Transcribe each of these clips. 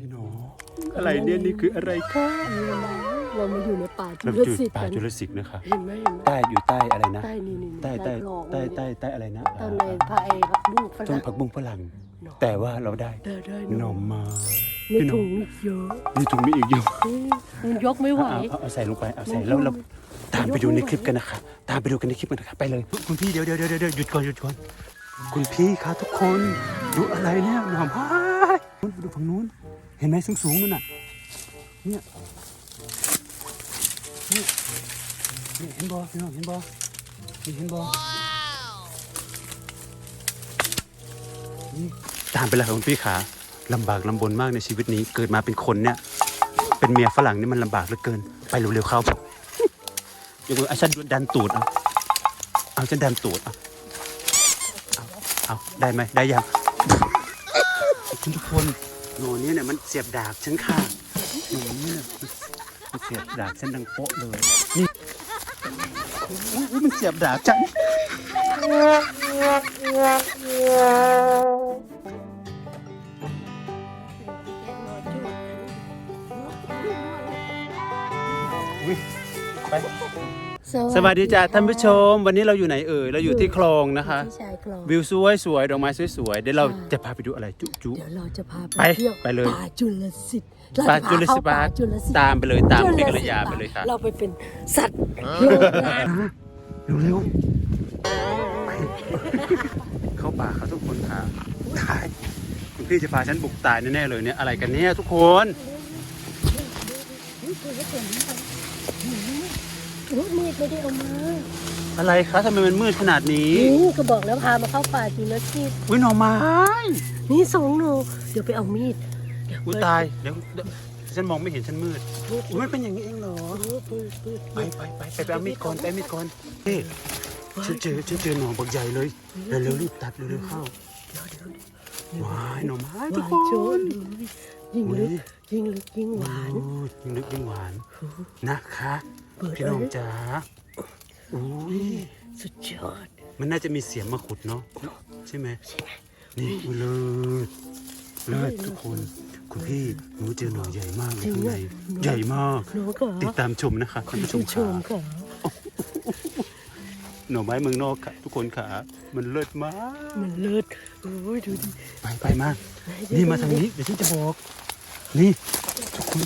พี่หนูอะไรเนี่ยนี่คืออะไรคะเรามาอยู่ในป่าจุเราลจุดศิษย์ป่ากันจุลศิษย์นะคะเห็นไหมเห็นไหมใต้อยู่ใต้อะไรนะ ใต้นี่นี่ใต้ใต้คลองใต้ใต้ใต้อะไรนะใต้ในพระเอกครับลูกฝต้นรั่งผักบุ้งฝรั่ง แต่ว่าเราได้ได้ได้หน่อไม้ในพี่หนูถุงนี่เยอะนี่ถุงมีอีกอยู่เฮ้ยมันยกไม่ไหว เอาเอาเอาใส่ลงไปเอาใส่แล้วเราตามไปดูในคลิปกันนะคะ ตามไปดูกันในคลิปกันนะคะไปเลย คุณพี่เดี๋ยวเดี๋ยวเดี๋ยวเดี๋ยวหยุดก่อนหยุดก่อนคุณพี่คะทุกคน ดูอะไรเนี่ยหน่อไม้ดูฝั่งนู้น เห็นไหมสูงสูงๆนั่นน่ะเนี่ยเนี่ยเนี่ยเห็นบ่พี่น้องเห็นบ่นี่เห็นบ่นี่ตามไปเลยค่ะคุณพี่ขาลำบากลำบนมากในชีวิตนี้ เกิดมาเป็นคนเนี่ย เป็นเมียฝรั่งนี่มันลำบากเหลือเกิน ไปเร็วๆเข้าอย่ามือเอาฉันดันตูดเอาเอาฉันดันตูดเอาเอาเอาได้ไหมได้ยังคุณทุกคน หนูนี้เนี่ยมันเสียบดาบฉันค่ะหนูนี้เนี่ยมันเสียบดาบฉันดังโป๊ะเลย นี่อุ๊ยอุ๊ยมันเสียบดาบฉันไป สวัสดีจ้าท่านผู้ชม วันนี้เราอยู่ไหนเอ่ยเราอยู่ที่คลองนะคะ ที่ชายคลอง วิวสวยสวยๆดอกไม้สวยๆเดี๋ยวเราจะพาไปดูอะไรจุจุ เดี๋ยวเราจะพาไปไปเที่ยวไปเลยป่าจุลศิษย์ป่าจุลศิษย์เรจะพาป่าเข้จุลศิษย์ตามไปเลยตามจุลพี่กศิระษยาไปเลยค่ะเราไปเป็นสัตว์โลกนาเร็วเร็วๆไปเข้าป่าครับทุกคนค่ะตายคุณพี่จะพาฉันบุกตายแน่ๆเลยเนี่ยอะไรกันเนี่ยทุกคนรถมี ดไม่ได้เอามาอะไรคะทำไมมันมืดขนาดนี้นี่ก็บอกแล้วพามาเข้าป่าจุลศิษย์วิหน่อไม้นี่สองหนูเดี๋ยวไปเอามีดเดี๋ยวอุยตายเดี๋ยวเดี๋ยวฉันมองไม่เห็นฉันมืดปืดอุ๊ยมันเป็นอย่างนี้เองเหรอปืดปืดปืดไปไปไปไปไปเอามีดก่อนไปเอามีดก่อนเฮ้ยฉันเจอฉันเจอหน่อบักใหญ่เลยเร็วเร็วๆรีบตัดเร็วเร็วๆเข้าเดี๋ยวเดี๋ยวเดี๋ยวว้ายหน่อไม้หทุกวานคโชนนยิ่งลึก ยิ่งลึกยิ่งหวาน โอ้ยยิ่งลึกยิ่งหวานนะคะ เปิดพี่น้องเลยจ๋าอุ้ยสุดยอดมันน่าจะมีเสียงมาขุดเนาะใช่ไหมใช่ไหมนี่เลิศเลิศทุกคนคุณพี่หนูเจอหน่อใหญ่มากเลยข้างในใหญ่มาก หนูก็ติดตามชมนะคะท่านผู้ชคุมณชค่ะมค่ะหน่อไม้เมืองนอกค่ะ ทุกคนค่ะ มันเลิศมาก มันเลิศโอ้ยดูดิ ไปไปมา นี่มาทางนี้ เดี๋ยวฉันจะบอก นี่ ทุกคน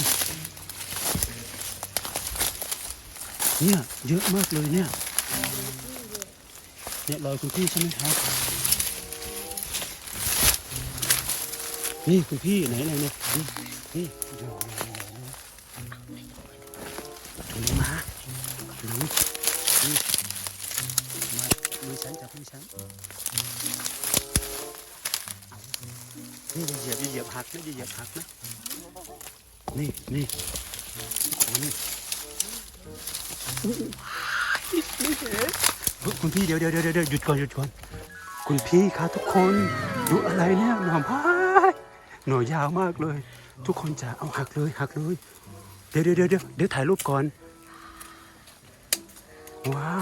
เนี่ยเยอะมากเลยเนี่ย เนี่ยรอยคุณพี่ใช่ไหมครับ นี่คุณพี่ไหนอะไรเนี่ยนี่นี่เดี๋ยวถุงมาถุงนี่มามือฉันจับมือฉันนี่เหยียบเหยียบหักนะอย่าเหยียบหักนะนี่นี่โอ้นี่ คุณพี่เดี๋ยวเดี๋ยวเดี๋ยวหยุดก่อนหยุดก่อนคุณพี่คะทุกคนดูอะไรเนี่ยหน่อไม้หน่อยาวมากเลย ทุกคนจะเอาหักเลยหักเลย เดี๋ยวเดี๋ยวเดี๋ยวเดี๋ยวถ่ายรูปก่อนว้า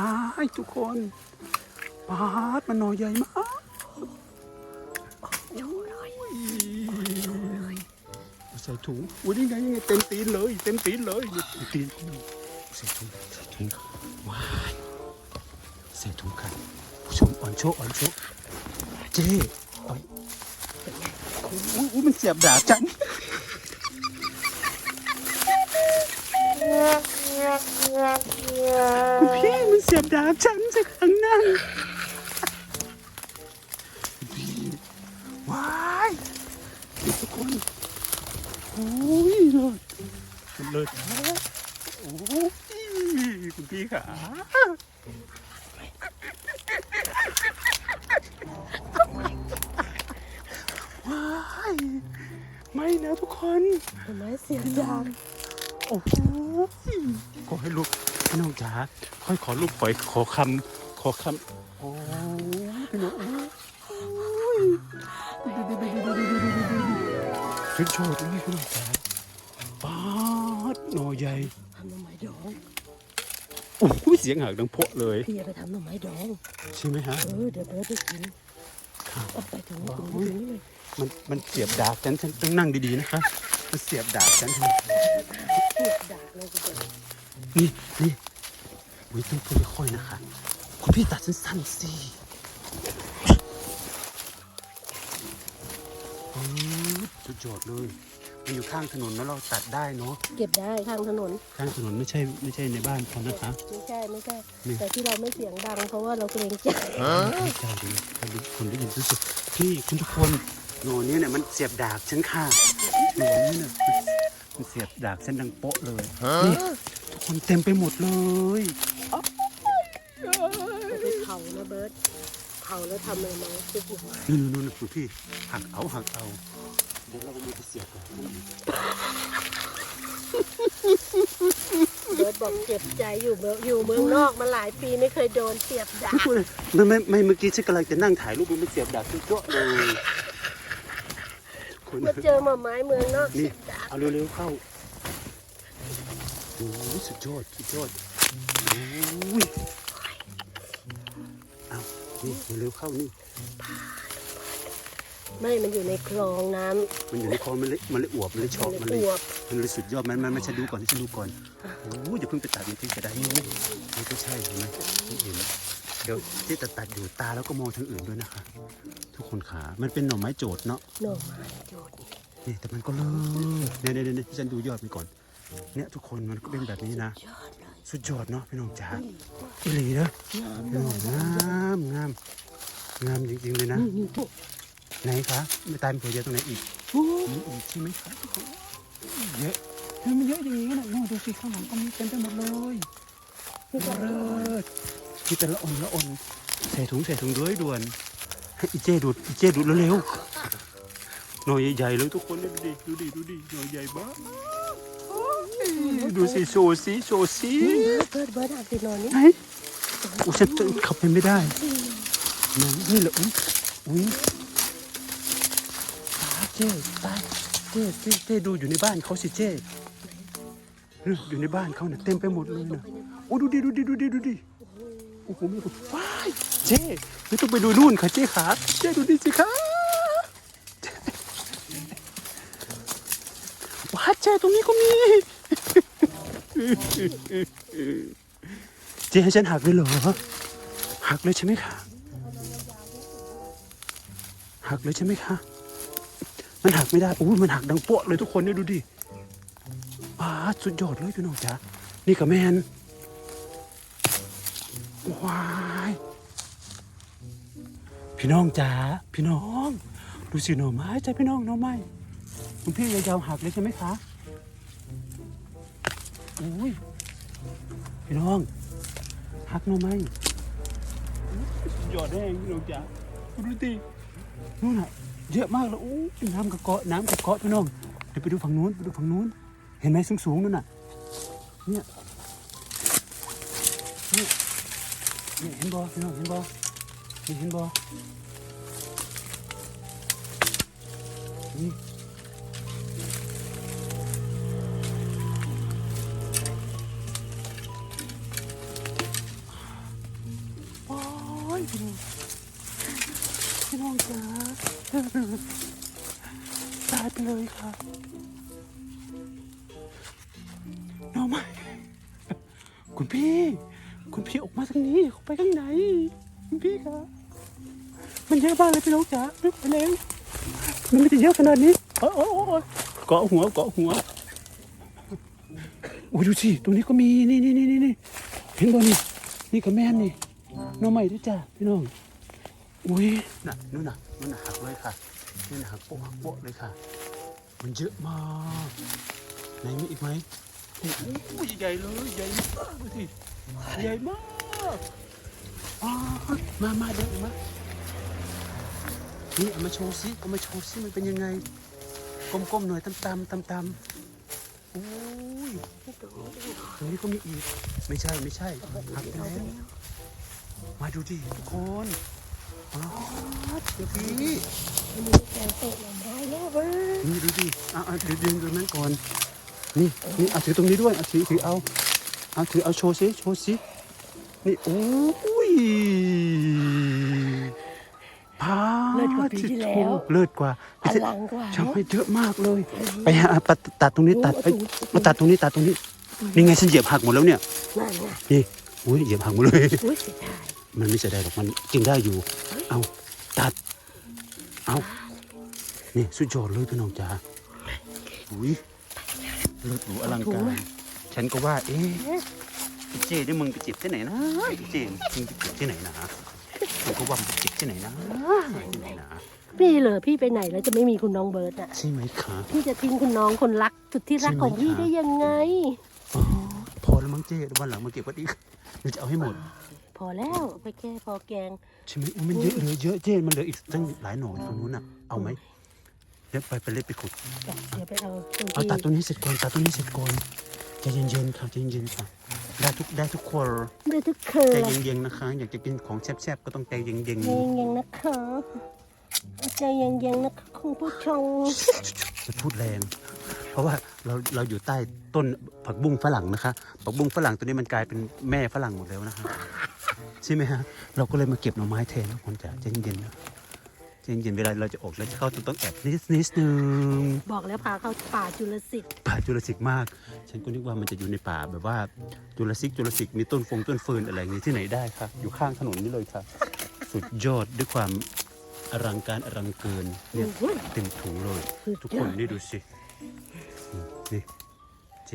ยทุกคนปาดมันหน่อใหญ่มากใส่ถุงอุ้ยนี่ไงนี่ไงเต็มตีนเลย เต็มตีนเลยตีน ใส่ถุงใส่ถุงว้ายใส่ถุงกันผู้ชมอ่อนโชอ่อนโชเจ๊อ่อนอุ้ยอุ้ยมันเสียบดาบจังคุณพี่มันเสียบดาบฉันจากข้างนั่งพี่ว้ายทุกคนโอ้ยเลิศเลิศมากโอ้ย คุณพี่ขาว้ายไม่นะทุกคนทำไมเสียงดังโอ้โหขอให้ลูกพี่น้องจ๋าค่อยขอลูกขอขอคำขอคำโอ้ยพี่น้องโอ้ยขึ้นโชว์ด้วยพี่น้องจ๋าป๊าดหน่อใหญ่ทำหน่อไม้ดองโอ้โหเสียงหักดังเพาะเลย พี่จะไปทำหน่อไม้ดอง ใช่ไหมฮะ เออเดี๋ยวเบิร์ดจะกินเอาไปถึงนี่ถึงนี่ถึงนี่เลยมันมันเสียบดาบฉันฉันต้องนั่งดีๆนะคะ มันเสียบดาบฉันเสียบดาบเลยคุณเบิร์ตนี่นี่อุ้ยต้องพูดค่อยๆนะคะ คุณพี่ตัดสั้นๆสิอือสุดยอดเลย มันอยู่ข้างถนนแล้วเราตัดได้เนาะเก็บได้ข้างถนน ข้างถนนไม่ใช่ไม่ใช่ในบ้านเขานะคะ ไม่ใช่ไม่ใช่ นี่ แต่ที่เราไม่เสียงดังเพราะว่าเราเกรงใจไม่ใช่ดิคนได้คนได้ยินรู้สึกพี่คุณทุกคนหนูนี้เนี่ยมันเสียบดาบฉันค่ะหนูนี้เนี่ยมันเสียบดาบฉันดังโป๊ะเลยนี่ทุกคนเต็มไปหมดเลยไปเผานะเบิร์ตเผาแล้วทำอะไรไหมคือหัวนู่นนู่นนู่นคุณพี่หักเอาหักเอา เดี๋ยวเราก็มีไปเสียบกันเบิร์ตบอกเจ็บใจอยู่เบิร์ตอยู่เมืองนอกมาหลายปีไม่เคยโดนเสียบดาบไม่ไม่ไม่เมื่อกี้ฉันกำลังจะนั่งถ่ายรูปมันไม่เสียบดาบฉันเจาะเลยคุณมาเจอหมาไม้เมืองนอกนี่เสียบดาบเอาเร็วๆเข้าโอ้ยสุดยอดสุดยอดโอ้ยเอานี่เร็วๆเข้านี่ ไม่มันอยู่ในคลองน้ำมันอยู่ในคอมันเลยมันเลยอวบมันเลยชอบมัมันนเลเลยยอวบมันเลยสุดยอดมันมันมันฉันดูก่อนที่ฉันดูก่อนโอ้ยอย่าเพิ่งไปตัดมันที่จะได้นี่นี่ก็ใช่เห็นไหมนี่เห็นเดี๋ยวที่ตัดตัดอยู่ตาแล้วก็มองทางอื่นด้วยนะคะ ทุกคนขามันเป็นหน่อไม้โจดเนาะ หน่อไม้โจดนี่แต่มันก็เลิศเนี่ยเนี่ยเนี่ยที่ฉันดูยอดมันก่อน เนี่ยทุกคนมันก็เป็นแบบนี้นะ ยอดเลยสุดยอดเนาะพี่น้องจ๋าอีหลีเด้อพี่น้องงามงามงามจริงๆเลยนะนี่นี่พวก ไหนคะไม่ตายเป็นผัวเยอะตรงไหนอีกโอ้มีอีกใช่ไหมคะเยอะทำไมมันเยอะอย่างนี้นะโน่ดูสิข้างหลังก็มีเต็มไปหมดเลยนี่ก็เลิศที่แต่ละอนละอนใส่ถุงใส่ถุงด้วยด่วนให้อีเจดูดอีเจดูดเร็วๆหน่อยใหญ่ๆเลยทุกคนดูดิดูดิดูดิหน่อยใหญ่บ้ากดูสิโชว์สิโชว์สิเบิร์ตเบิร์ตอ่านสินอนนี่ไหนโอ้ฉันจะขับไปไม่ได้ไหนนี่แหละอุ้ยอุ้ยตา เจ๊ตาเจ๊เจ๊เจ๊ดูอยู่ในบ้านเขาสิเจ๊อยู่ในบ้านเขาเนี่ยเต็มไปหมดเลยนะโอ้ดูดิดูดิดูดิดูดิโอ้โหมีคนว้ายเจ๊ไม่ต้องไปดูนู่นค่ะเจ๊ขาเจ๊ดูดิสิคะว้าเจ๊ตรงนี้ก็มีเจ๊ให้ฉันหักเลยเหรอ หักเลยใช่ไหมคะ หักเลยใช่ไหมคะ มันหักไม่ได้โอ้ยมันหักดังโป๊ะเลยทุกคนเนี่ยดูดิป้าสุดยอดเลยพี่น้องจ๋านี่กับแมนว้ายพี่น้องจ๋าพี่น้อง ดูสิหน่อไม้จ้าพี่น้องหน่อไม้คุณพี่ยาวๆหักเลยใช่ไหมคะโอ้ยพี่น้องหักหน่อไม้หยอดแห้งพี่น้องจ๋าดูดินู่นน่ะ เยอะมากเลยโอ้ยน้ำกระเกาะน้ำกระเกาะพี่น้องเดี๋ยวไปดูฝั่งนู้นไปดูฝั่งนู้น เห็นไหมสูงสูงๆนั่นน่ะเนี่ยเนี่ยเนี่เห็นบ่พี่น้องเห็นบ่นี่เห็นบ่นี่ ตายไปเลยค่ะน้องไม่คุณพี่ คุณพี่ออกมาทางนี้เขาไปข้างในคุณพี่คะมันเยอะมากเลยพี่น้องจ๋าลึกไปแล้วมันไม่ได้เยอะขนาดนี้โอ้โอ้โอ้โอ้เกาะหัวเกาะหัวโอ้ยดูสิตรงนี้ก็มีนี่นี่นี่นี่นี่เห็นบ่นี่นี่ก็แม่นนี่น้องใหม่ด้วยจ้าพี่น้อง อุ้ยน่ะนู่นน่ะนู่นน่ะหักเลยค่ะนี่น่ะหักโป๊ะหักโป๊ะเลยค่ะ มันเยอะมากไหนมีอีกไหมโอ้โหใหญ่เลยใหญ่มากดูสิใหญ่มากอ๋อมามาเดี๋ยวมานี่เอามาโชว์สิเอามาโชว์สิมันเป็นยังไงก้มๆหน่อยตำๆตำๆโอ้ยตรงนี้ก็มีอีก ไม่ใช่ไม่ใช่หักไปแล้วมาดูดิทุกคนอ๋อเดี๋ยว พี่มันมีแกงเตะหน่อไม้แล้วเบิร์ตนี่ดูดิเอาเอาเดี๋ยวยืนตรงนั้นก่อน นี่นี่เอาถือตรงนี้ด้วยเอาถือถือเอาเอาถือเอาโชว์สิโชว์สินี่โอ้ยพาเลิศกว่าปีที่แล้วเลิศกว่าอลังกว่าช่างเนาะไม่เยอะมากเลย ไปหาตัดตัดตรงนี้ตัดโอ้เอ้ยโหมาตัดตรงนี้ตัดตรงนี้นี่ไงฉันเหยียบหักหมดแล้วเนี่ยนั่นไงนี่อุ้ยเหยียบหักหมดเลยอุ้ยเสียดายมันไม่เสียดายหรอกมันกินได้อยู่ เอาตัดเอา นี่สุดยอดเลยพี่น้องจ๋าอุ้ยเลิศหรูอลังการฉันก็ว่า เอ๊ะไอ้เจนี่มึงไปจีบที่ไหนนะไอ้เจมึงไปจีบที่ไหนนะผมก็ว่ามึงไปจีบที่ไหนนะที่ไหนนะพี่เหรอพี่ไปไหนแล้วจะไม่มีคุณน้องเบิร์ตอะใช่ไหมคะพี่จะทิ้งคุณน้องคนรักสุดที่รักของพี่ได้ยังไงอ๋อพอแล้วมั้งเจวันหลังมาเก็บไว้อีกหรือจะเอาให้หมด พอแล้วไปแค่พอแกงใช่ไหมอุ๊ยมันเยอะเหลือเยอะเจมันเหลืออีกตั้งหลายหน่อตรงนู้นน่ะเอาไหมเดี๋ยวไปไปเล็ดไปขุด เดี๋ยวไปเอาตรงเอาที่ตัดตัวนี้เสร็จก่อนตัดตัวนี้เสร็จก่อนใจเย็นๆค่ะใจเย็นๆค่ะได้ทุกได้ทุกคนได้ทุกคืใจนเย็นๆนะคะ อยากจะกินของแซ่บๆก็ต้องใจเย็นใจเย็นๆนะคะใจเย็นๆนะคะคุณผู้ชมๆจะพูดแรง เพราะว่าเราเราอยู่ใต้ต้นผักบุ้งฝรั่งนะคะผักบุ้งฝรั่งตัวนี้มันกลายเป็นแม่ฝรั่งหมดแล้วนะคะใช่ไหมฮะเราก็เลยมาเก็บหน่อไม้แทนนะคนจ๋าใจเย็นๆนะ ใจเย็นๆเวลาเราจะออกเราจะเข้าต้องแอบนิดนิดนึงบอกแล้วพาเข้าป่าจุลสิทธิ์ป่าจุลศิกมาก ฉันก็นึกว่ามันจะอยู่ในป่าแบบว่าจุลศิกจุลศิกมีต้นฟงต้นเฟิร์นอะไรอย่างนี้ที่ไหนได้ครับอยู่ข้างถนนนี่เลยครับสุดยอดด้วยความอลังการอลังเกินเนี่ยโอ้ยเต็มถุงเลยสุดยอดทุกคนนี่ดูสิอืมนี่เจ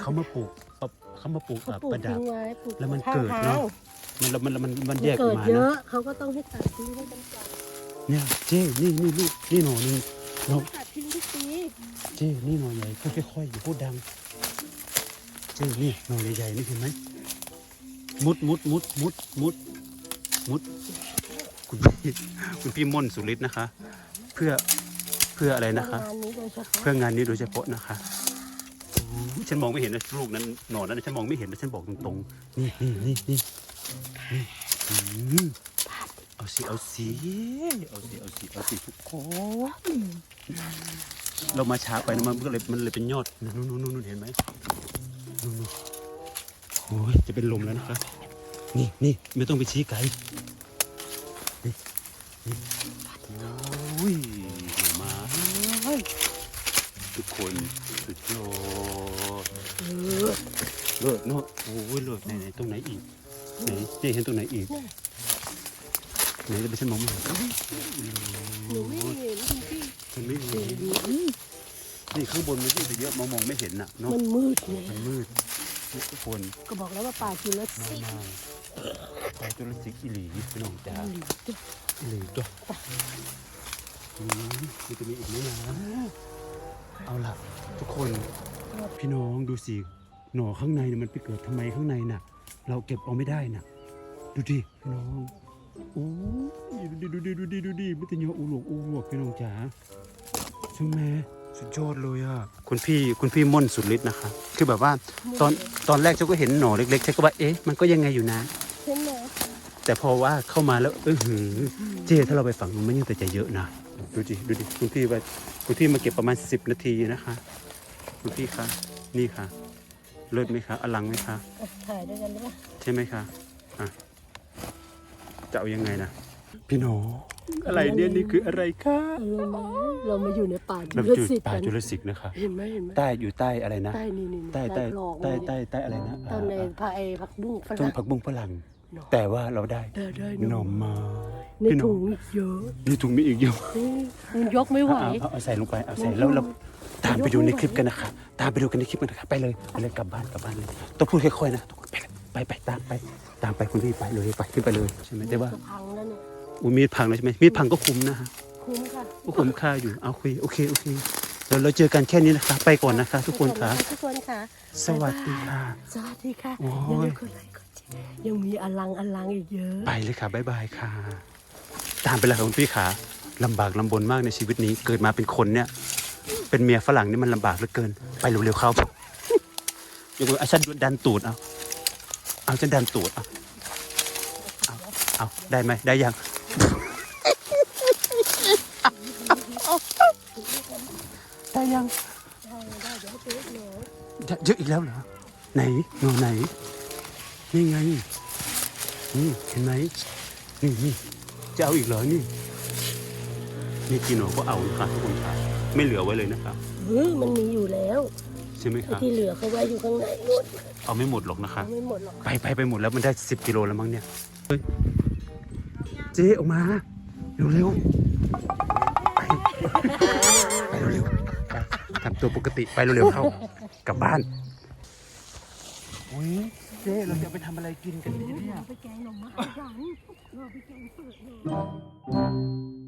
เขามาปลูกเอาเขามาปลูกเขาอะปลูกประดัทิ้บงไว้ปลูกแล้วมันข้างเกิดทางเนอะมันมันมันมันมันแยกออเกิกดมาเยนะอะเขาก็ต้องให้ตัดทิ้งให้กันก่อน เนี่ยเจนี่นี่ลูกนี่หน่อหนึงหน่อตัดทิ้งทุกทีเจ้นี่หน่อใหญ่ค่อยๆอย่าพูดดังเจ้นี่หน่อใหญ่ๆนี่เห็นไหมมุดมุดมุดมุดมุดมุดคุณพี่คุณพี่ม่นสุริตนะคะ เพื่อเพื่ออะไรนะคะงานนี้โดยเฉพาะเพื่องานนี้โดยเฉพาะนะคะโอ้ฉันมองไม่เห็นนะลูกนั้นหน่อนั้นนะฉันมองไม่เห็นนะฉันบอกตรงๆนี่นี่นี่นี่นี่อืมเอา สิเอาสิเอาสิเอาสิเอาสิทุกคนเรามาช้าไปนะมันก็เลยมันเลยเป็นยอดนู่นนู่นนู่นนู่นเห็นไหมนู่นนู่นโอ้ยจะเป็นลมแล้วนะครับ นี่นี่ไม่ต้องไปชี้ไกลนี่นี่โอ้ยมาทุกคนสุดยอดเออเลิศเนาะโอ้ยเลิศไหนไหนตรงไหนอีกไหนเจ๊เห็นตรงไหนอีก ไหนจะไปฉันมองไม่เห็นหนูไม่เห็นคุณพี่ฉันไม่เห็นนี่ข้างบนมันจะเยอะมองมองไม่เห็นน่ะเนาะมันมืดไงมันมืดนี่ทุกคนก็บอกแล้วว่าป่าจุลมาสิทธิ์มาไปจุลศิกอีหลีพี่น้องจ๋าอีหลีตัวอืมมันจะมีอีกไหมนะเอาล่ะทุกคนพี่น้องดูสิหน่อข้างในเนี่ยมันไปเกิดทำไมข้างในน่ะ เราเก็บเอาไม่ได้น่ะ ดูดิพี่น้องโอ้ยดูดิดูดิดูดิดูดิมันจะเยอะอูหลวกอูหลวกพี่น้องจ๋าใช่ไหมสุดยอดเลยอะคุณพี่คุณพี่ม่นสุดฤทธิ์นะคะ คือแบบว่าตอนตอนแรกฉันก็เห็นหน่อเล็กๆฉันก็ว่าเอ๊ะมันก็ยังไงอยู่นะใช่ไหมแต่พอว่าเข้ามาแล้วเออหือเจ๊ถ้าเราไปฝั่งนู้นมันยังแต่จะเยอะนะดูดิดูดิคุณพี่ว่าคุณพี่มาเก็บประมาณสิบนาทีนะคะคุณพี่คะนี่ค่ะ เลิศไหมคะอลังไหมคะอะถ่ายด้วยกันได้ปะใช่ไหมคะอะ จะเอายังไงนะพี่หนูอะไรเนี่ยนี่คืออะไรคะเรามาเรามาอยู่ในป่าจุเราลจุดสิทธิ์ป่ากันจุลศิกนะคะ เห็นไหมเห็นไหมใต้อยู่ใต้อะไรนะ ใต้นี่นี่ใต้ใต้หลอกใต้ใต้ใต้อะไรนะตอนในอ่าพาไอ้ผักบุ้งฝต้นรั่งผักบุ้งฝรั่งหน่อแต่ว่าเราได้ได้ได้หน่อไม้ในพี่หถุงเยอะนี่ถุงมีอีกเยอะนี่มันยกไม่ไหวเอาเอาเอาใส่ลงไปเอาใส่แล้วเราตามไปดูในคลิปกันนะคะ ตามไปดูกันในคลิปกันนะคะไปเลยไปเลยกลับบ้านกลับบ้านเลยต้องพูดค่อยๆนะทุกคน ไปเลยไปไปตามไป ตามไปคุณพี่ไปเลยไปขึ้นไปเลยใช่ไหมแต่ว่าจะพังแล้วเนี่ยอุ้ยมีดพังแล้วใช่ไหมมีดพังก็คุ้มนะฮะคุ้มค่ะก็คุ้มค่าอยู่เอาคุยโอเคโอเคเดี๋ยวเราเจอกันแค่นี้นะคะ ไปก่อนนะคะ ทุกคนค่ะ ทุกคนค่ะสวัสดีค่ะ สวัสดีค่ะโอ้ยอย่าลืมกดไลค์กดแชร์ยังมีอลังอลังอีกเยอะ ไปเลยค่ะบ๊ายบายค่ะ ตามไปเลยค่ะคุณพี่ขาลำบากลำบนมากในชีวิตนี้เกิดมาเป็นคนเนี่ย เป็นเมียฝรั่งนี่มันลำบากเหลือเกิน ไปเร็วๆเข้า ยกมืออาฉันดันตูดเอา เอาฉันดันตูดเอาเอาเอาได้ไหมได้ยัง ได้ยังได้เยอยเยอะอีกแล้วเหรอไหนหนูไหนนี่ไงนี่เห็นไหมนี่นี่จะเอาอีกเหรอนี่นี่กินหนูก็เอานะคะทุกคนค่ะไม่เหลือไว้เลยนะครับเฮ้ยมันมีอยู่แล้ว ใช่ไหมไอ้คะที่เหลือเขาไว้อยู่ข้างในนู่นเอาไม่หมดหรอกนะคะเอาไม่หมดหรอกไปไปไปหมดแล้วมันได้สิบกิโลแล้วมั้งเนี่ยเฮ้ยเจ๊ออกมาเร็วเร็วๆไปไปเร็วเร็วๆไปทำตัวปกติไปเร็วเร็วๆเข้ากลับบ้านโอ้ยเจ๊เราจะไปทำอะไรกินกันดีเนี่ยไปแกงหน่อไม้กันเราไปแกงเปลือกหน่อ